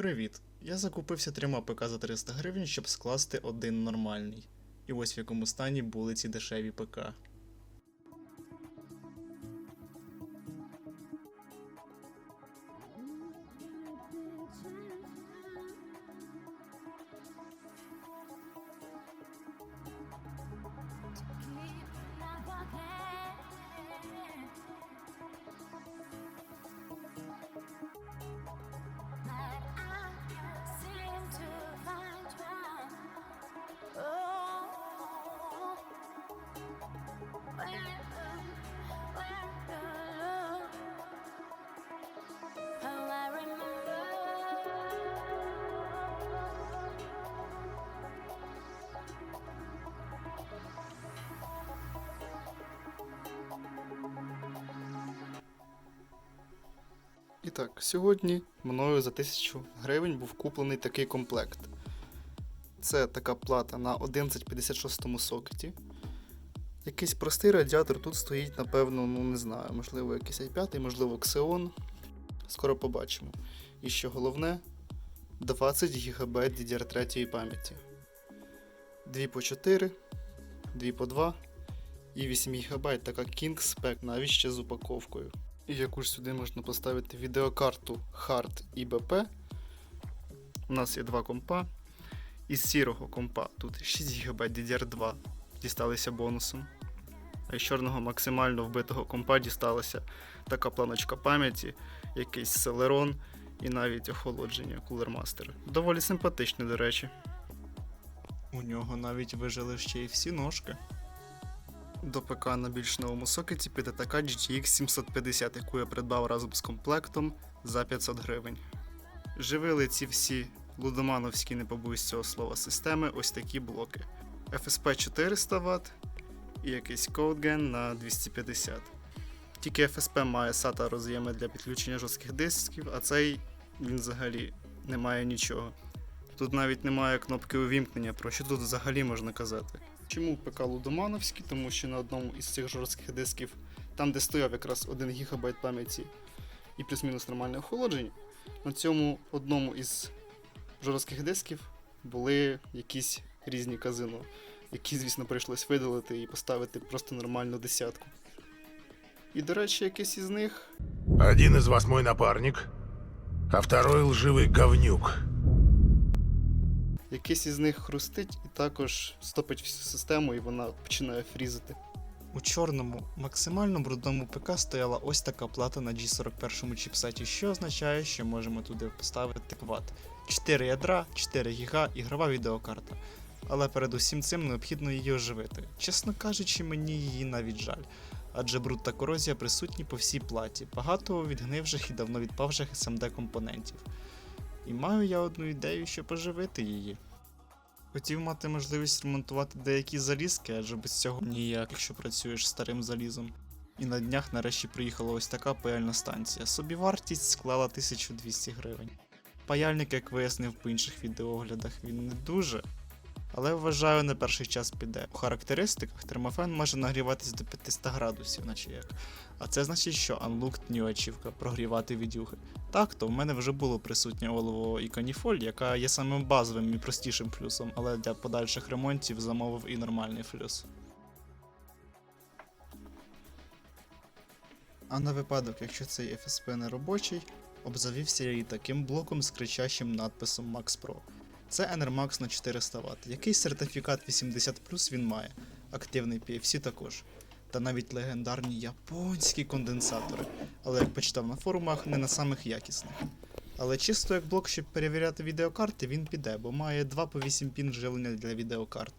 Привіт. Я закупився трьома ПК за 300 гривень, щоб скласти один нормальний. І ось в якому стані були ці дешеві ПК. І так, сьогодні мною за 1000 гривень був куплений такий комплект. Це така плата на 1156 сокеті. Якийсь простий радіатор тут стоїть, напевно, ну не знаю, можливо, якийсь i5, можливо, Xeon. Скоро побачимо. І що головне, 20 ГБ DDR3 пам'яті. 2 по 4, 2 по 2 і 8 ГБ така King Spec, навіть ще з упаковкою. Яку ж сюди можна поставити відеокарту Hard і. У нас є два компа. Із сірого компа тут 6 ГБ DDR2 дісталися бонусом. А із чорного максимально вбитого компа дісталася така планочка пам'яті, якийсь Celeron і навіть охолодження Master. Доволі симпатичне, до речі. У нього навіть вижили ще й всі ножки. До ПК на більш новому сокеті піде така GTX 750, яку я придбав разом з комплектом за 500 гривень. Живили ці всі лудомановські, не побоюсь цього слова, системи ось такі блоки. FSP 400 Вт і якийсь CodeGen на 250. Тільки FSP має SATA роз'єми для підключення жорстких дисків, а цей він взагалі не має нічого. Тут навіть немає кнопки увімкнення, про що тут взагалі можна казати. Чому ПК Лудомановський? Тому що на одному із цих жорстких дисків, там де стояв якраз 1 ГБ пам'яті і плюс-мінус нормальне охолодження, на цьому одному із жорстких дисків були якісь різні казино, які, звісно, прийшлось видалити і поставити просто нормальну десятку. І, до речі, якийсь із них Один из вас мой напарник, а второй лживый говнюк. Якийсь із них хрустить також стопить всю систему, і вона починає фрізити. У чорному, максимально брудному ПК стояла ось така плата на G41 чіпсеті, що означає, що можемо туди поставити Вт. 4 ядра, 4 ГБ, ігрова відеокарта. Але перед усім цим необхідно її оживити. Чесно кажучи, мені її навіть жаль. Адже бруд та корозія присутні по всій платі, багато відгнивших і давно відпавших SMD компонентів. І маю я одну ідею, щоб оживити її. Хотів мати можливість ремонтувати деякі залізки, адже без цього ніяк, якщо працюєш старим залізом. І на днях нарешті приїхала ось така паяльна станція. Собівартість склала 1200 гривень. Паяльник, як вияснив по інших відеоглядах, він не дуже. Але вважаю, на перший час піде. У характеристиках термофен може нагріватись до 500 градусів, наче як. А це значить, що Unlocked New ачівка прогрівати відюхи. Так, то в мене вже було присутнє олово і каніфоль, яка є самим базовим і простішим флюсом, але для подальших ремонтів замовив і нормальний флюс. А на випадок, якщо цей FSP не робочий, обзавівся і таким блоком з кричащим надписом Max Pro. Це Enermax на 400 Вт. Якийсь сертифікат 80 він має, активний PFC також. Та навіть легендарні японські конденсатори, але як почитав на форумах, не на самих якісних. Але чисто як блок, щоб перевіряти відеокарти, він піде, бо має 2 по 8 пін живлення для відеокарт.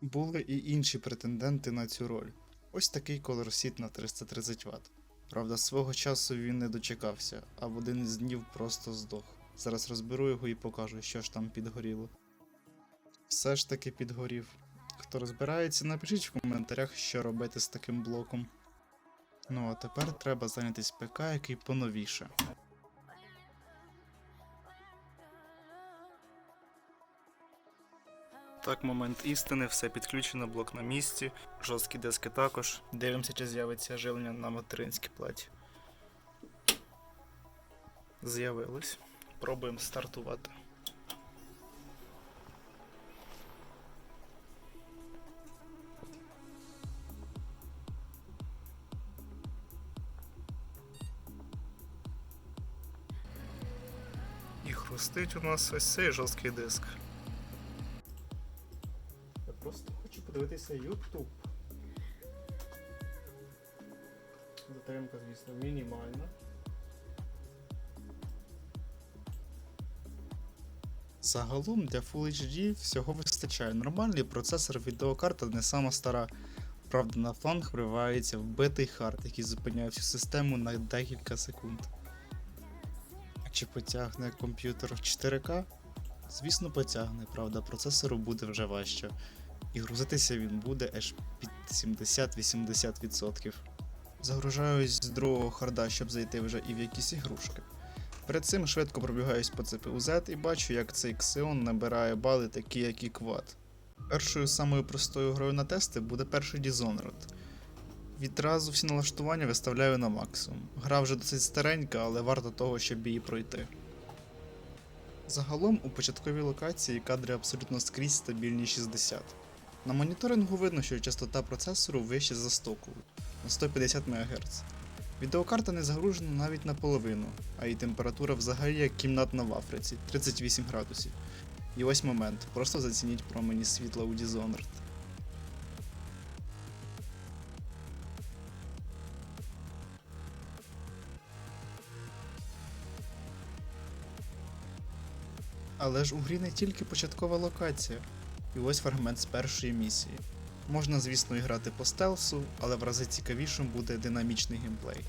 Були і інші претенденти на цю роль. Ось такий Seat на 330 Вт. Правда, свого часу він не дочекався, а в один із днів просто здох. Зараз розберу його і покажу, що ж там підгоріло. Все ж таки підгорів. Хто розбирається, напишіть в коментарях, що робити з таким блоком. Ну а тепер треба зайнятися ПК, який поновіше. Так, момент істини, все підключено, блок на місці, жорсткі диски також. Дивимося, чи з'явиться живлення на материнській платі. З'явилось. Пробуємо стартувати. І хрустить у нас ось цей жорсткий диск. Я просто хочу подивитися YouTube. Затримка, звісно, мінімальна. Загалом для Full HD всього вистачає. Нормальний процесор відеокарта не сама стара. Правда, на фланг вривається вбитий хард, який зупиняє всю систему на декілька секунд. Чи потягне комп'ютер в 4К? Звісно, потягне, правда, процесору буде вже важче. І грузитися він буде аж під 70-80%. Загружаюсь з другого харда, щоб зайти вже і в якісь ігрушки. Перед цим швидко пробігаюсь по CPU Z і бачу, як цей Xeon набирає бали, такі як і Quad. Першою самою простою грою на тести буде перший Dishonored. Відразу всі налаштування виставляю на максимум. Гра вже досить старенька, але варто того, щоб її пройти. Загалом у початковій локації кадри абсолютно скрізь стабільні 60. На моніторингу видно, що частота процесору вище за стокову на 150 МГц. Відеокарта не загружена навіть наполовину, а її температура взагалі як кімнатна в Африці 38 градусів. І ось момент, просто зацініть промені світла у Dishonored. Але ж у грі не тільки початкова локація, і ось фрагмент з першої місії. Можна, звісно, і грати по стелсу, але в рази цікавішим буде динамічний геймплей.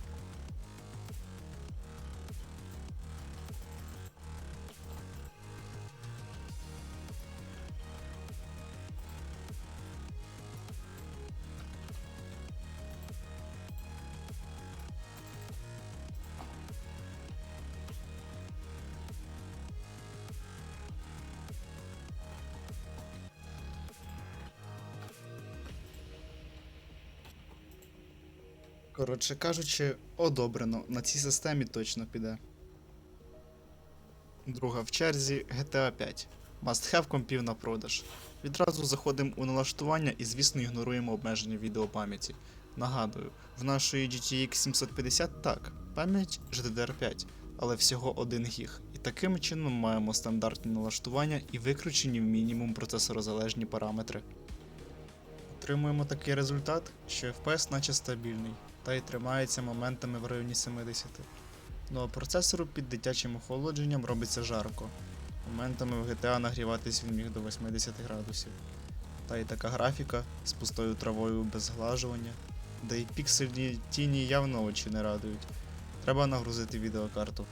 Коротше кажучи, одобрено, на цій системі точно піде. Друга в черзі GTA 5. Must have компів на продаж. Відразу заходимо у налаштування і, звісно, ігноруємо обмеження відеопам'яті. Нагадую, в нашої GTX 750 так, пам'ять GDDR5, але всього 1 гіг. І таким чином маємо стандартні налаштування і викручені в мінімум процесорозалежні параметри. Отримуємо такий результат, що FPS наче стабільний, та й тримається моментами в районі 70. Ну а процесору під дитячим охолодженням робиться жарко. Моментами в GTA нагріватись він міг до 80 градусів. Та й така графіка з пустою травою без зглажування, де й піксельні тіні явно очі не радують. Треба нагрузити відеокарту.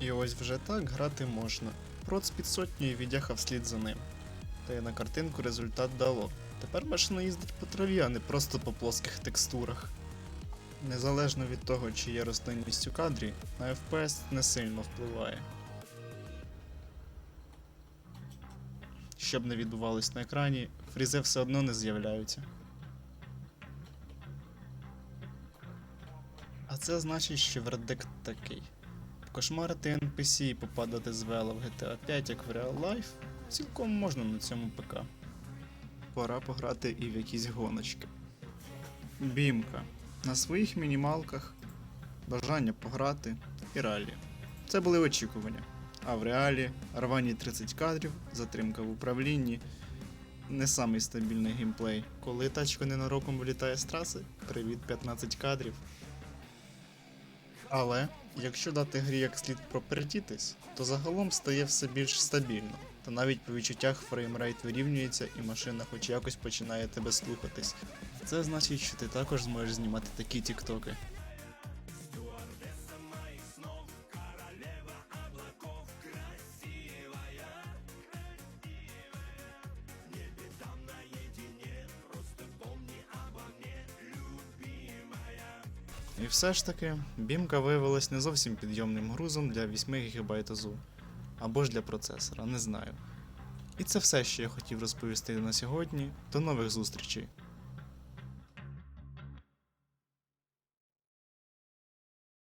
І ось вже так грати можна. Проц під сотнею від'їхав вслід за ним. Та й на картинку результат дало. Тепер машина їздить по траві, а не просто по плоских текстурах. Незалежно від того, чи є рослинність у кадрі, на FPS не сильно впливає. Щоб не відбувалось на екрані, фрізи все одно не з'являються. А це значить, що вердикт такий. Кошмарити NPC і попадати з вела в GTA 5 як в Real Life цілком можна на цьому ПК. Пора пограти і в якісь гоночки. Бімка. На своїх мінімалках бажання пограти і ралі. Це були очікування. А в реалі рвані 30 кадрів, затримка в управлінні, не самий стабільний геймплей. Коли тачка ненароком вилітає з траси, привіт 15 кадрів. Але якщо дати грі як слід пропертітись, то загалом стає все більш стабільно, та навіть по відчуттях фреймрейт вирівнюється і машина хоч якось починає тебе слухатись. Це значить, що ти також зможеш знімати такі тіктоки. І все ж таки, бімка виявилась не зовсім підйомним грузом для 8 ГБ ОЗУ. Або ж для процесора, не знаю. І це все, що я хотів розповісти на сьогодні. До нових зустрічей!